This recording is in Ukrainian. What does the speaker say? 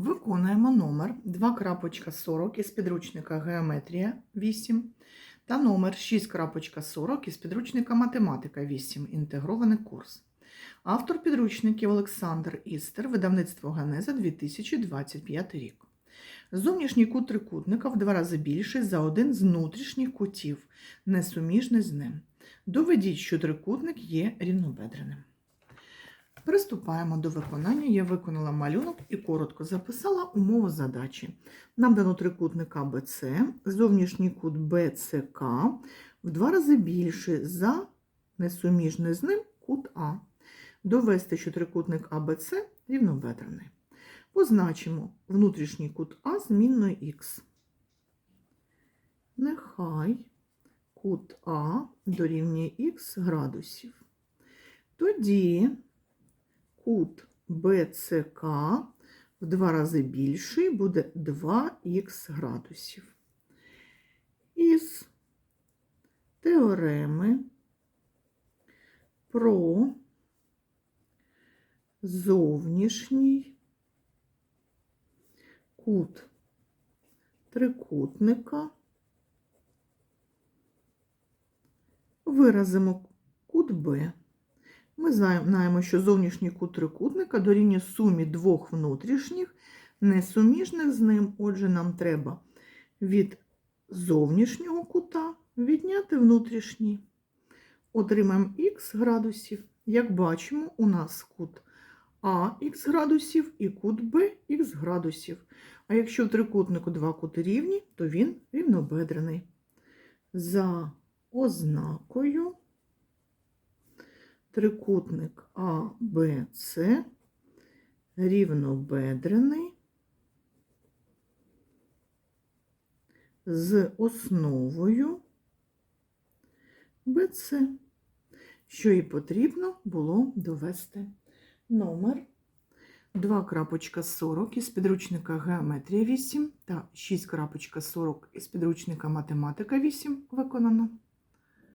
Виконуємо номер 2.40 із підручника Геометрія 8 та номер 6.40 із підручника Математика 8. Інтегрований курс. Автор підручників Олександр Істер, видавництво Ганеза 2025 рік. Зовнішній кут трикутника в два рази більший за один з внутрішніх кутів, несуміжний з ним. Доведіть, що трикутник є рівнобедреним. Приступаємо до виконання. Я виконала малюнок і коротко записала умову задачі. Нам дано трикутник АБЦ, зовнішній кут БЦК в два рази більший за несуміжний з ним кут А. Довести, що трикутник АБЦ рівнобедрений. Позначимо внутрішній кут А змінною Х. Нехай кут А дорівнює Х градусів. Тоді кут БЦК в два рази більший буде 2х градусів. Із теореми про зовнішній кут трикутника виразимо кут Б. Ми знаємо, що зовнішній кут трикутника дорівнює сумі двох внутрішніх, несуміжних з ним. Отже, нам треба від зовнішнього кута відняти внутрішній. Отримаємо х градусів. Як бачимо, у нас кут А х градусів і кут Б х градусів. А якщо в трикутнику два кути рівні, то він рівнобедрений. За ознакою трикутник АБЦ рівнобедрений з основою БЦ, що і потрібно було довести. Номер 2.40 із підручника Геометрія 8 та 6.40 із підручника Математика 8 виконано.